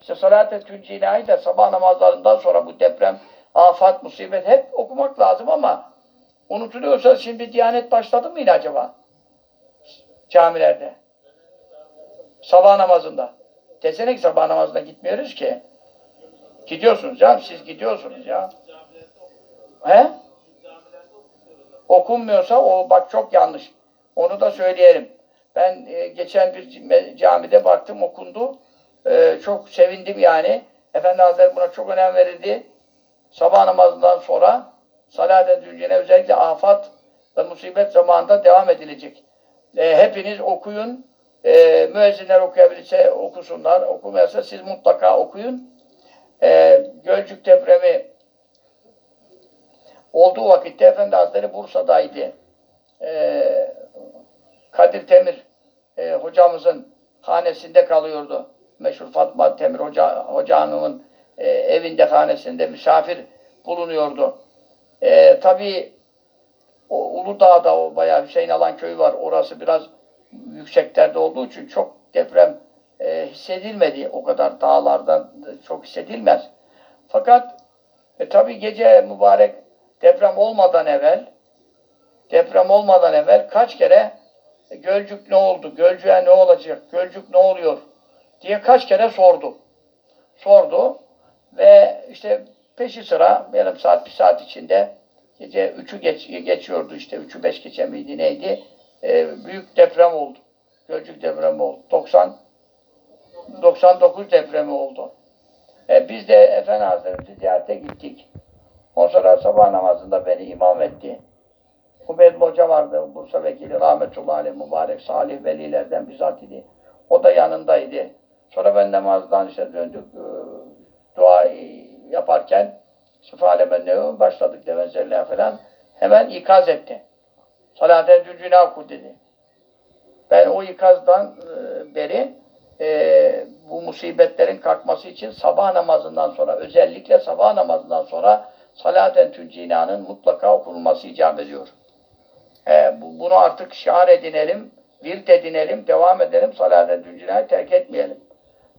İşte salat-ı tüncinayi de sabah namazlarından sonra bu deprem, afat, musibet hep okumak lazım ama unutuluyorsa şimdi Diyanet başladı mı yine acaba? Camilerde. Sabah namazında. Desene ki sabah namazına gitmiyoruz ki. Gidiyorsunuz canım siz gidiyorsunuz ya. He? Okunmuyorsa o bak çok yanlış. Onu da söyleyelim. Ben e, geçen bir cami- camide baktım okundu. E, çok sevindim yani. Efendi Hazretleri buna çok önem verildi. Sabah namazından sonra salat-ı düncene özellikle afat ve musibet zamanında devam edilecek. E, hepiniz okuyun. E, müezzinler okuyabilirse okusunlar. Okumayarsa siz mutlaka okuyun. E, Gölcük depremi olduğu vakitte Efendi Hazretleri Bursa'daydı. E, Kadir Temir e, hocamızın hanesinde kalıyordu. Meşhur Fatma Temir Hoca, Hoca Hanım'ın e, evinde, hanesinde misafir bulunuyordu. E, tabii o Uludağ'da o bayağı Hüseyin Alan köyü var. Orası biraz yükseklerde olduğu için çok deprem e, hissedilmedi. O kadar dağlardan çok hissedilmez. Fakat e, tabii gece mübarek deprem olmadan evvel deprem olmadan evvel kaç kere e, Gölcük ne oldu? Gölcük'e ne olacak? Gölcük ne oluyor? Diye kaç kere sordu. Sordu ve işte peşi sıra yarım saat bir saat içinde gece 3'ü geç, geçiyordu işte 3'ü 5 geçe miydi neydi? E, büyük deprem oldu. Gölcük depremi oldu. 90 99 depremi oldu. E, biz de Efendi Hazretleri ziyarete gittik. Ondan sonra sabah namazında beni imam etti. Ubeyd Hoca vardı, Bursa vekili, rahmetullahi aleyh, mübarek, salih velilerden bizzat idi. O da yanındaydı. Sonra ben namazdan işte döndük, e, dua yaparken Sıfalemen Nevim başladık devenzelliğe falan. Hemen ikaz etti. Salaten dücüne oku dedi. Ben o ikazdan e, beri e, bu musibetlerin kalkması için sabah namazından sonra özellikle sabah namazından sonra salaten tüncinanın mutlaka okunması icap ediyor. E, bu, bunu artık şiar edinelim, virt edinelim, devam edelim, salaten tüncinayı terk etmeyelim.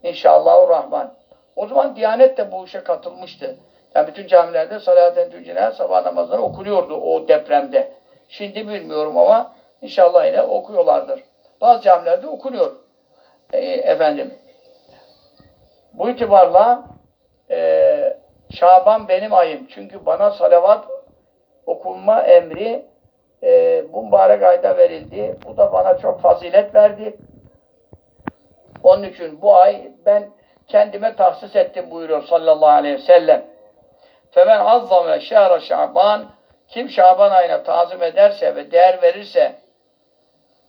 İnşallahurrahman. O zaman Diyanet de bu işe katılmıştı. Yani bütün camilerde salaten tüncinayı sabah namazları okunuyordu o depremde. Şimdi bilmiyorum ama inşallah yine okuyorlardır. Bazı camilerde okunuyor. E, efendim. Bu itibarla e, Şaban benim ayım. Çünkü bana salavat okunma emri e, bu mübarek ayda verildi. Bu da bana çok fazilet verdi. Onun için bu ay ben kendime tahsis ettim buyuruyor sallallahu aleyhi ve sellem. Femen azzame şehre şaban kim Şaban ayına tazim ederse ve değer verirse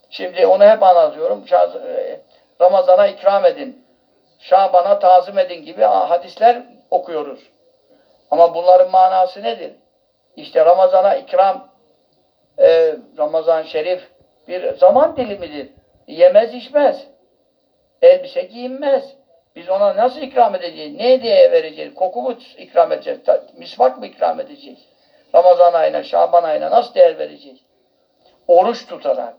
şimdi onu hep anlatıyorum. E, Ramazana ikram edin. Şaban'a tazim edin gibi hadisler okuyoruz. Ama bunların manası nedir? İşte Ramazana ikram e, Ramazan Şerif bir zaman dilimidir. Yemez içmez. Elbise giyinmez. Biz ona nasıl ikram edeceğiz? Ne diye vereceğiz? Koku mu ikram edeceğiz? Misvak mı ikram edeceğiz? Ramazan ayına, Şaban ayına nasıl değer vereceğiz? Oruç tutarak.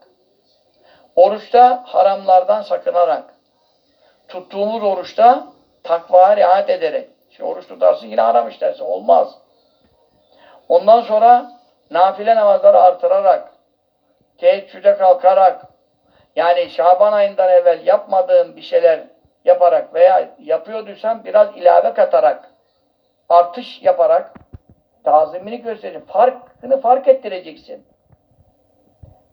Oruçta haramlardan sakınarak. Tuttuğumuz oruçta takvaya riayet ederek. Şimdi oruç tutarsın yine haram işlersin. Olmaz. Ondan sonra nafile namazları artırarak, teheccüde kalkarak, yani Şaban ayından evvel yapmadığın bir şeyler yaparak veya yapıyorduysan biraz ilave katarak, artış yaparak tazimini göstereceksin. Farkını fark ettireceksin.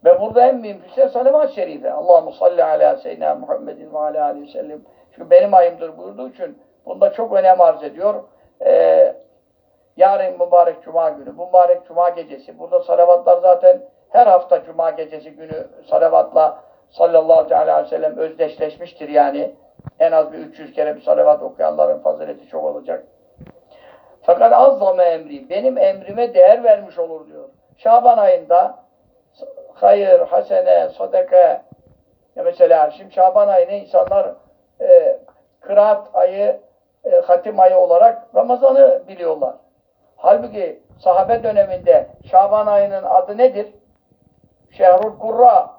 Ve burada en mühimse salavat-ı şerife. Allahu salli ala seyyidina Muhammedin ve ala aleyhi ve sellem. Çünkü benim ayımdır buyurduğu için bunda çok önem arz ediyor. Ee, yarın mübarek cuma günü, mübarek cuma gecesi. Burada salavatlar zaten her hafta cuma gecesi günü salavatla sallallahu aleyhi ve sellem özdeşleşmiştir yani. En az bir 300 kere bir salavat okuyanların fazileti çok olacak. Fakat azzame emri, benim emrime değer vermiş olur diyor. Şaban ayında hayır, hasene, sadaka ya mesela şimdi Şaban ayını insanlar e, kıraat ayı, e, hatim ayı olarak Ramazan'ı biliyorlar. Halbuki sahabe döneminde Şaban ayının adı nedir? Şehrul Kurra.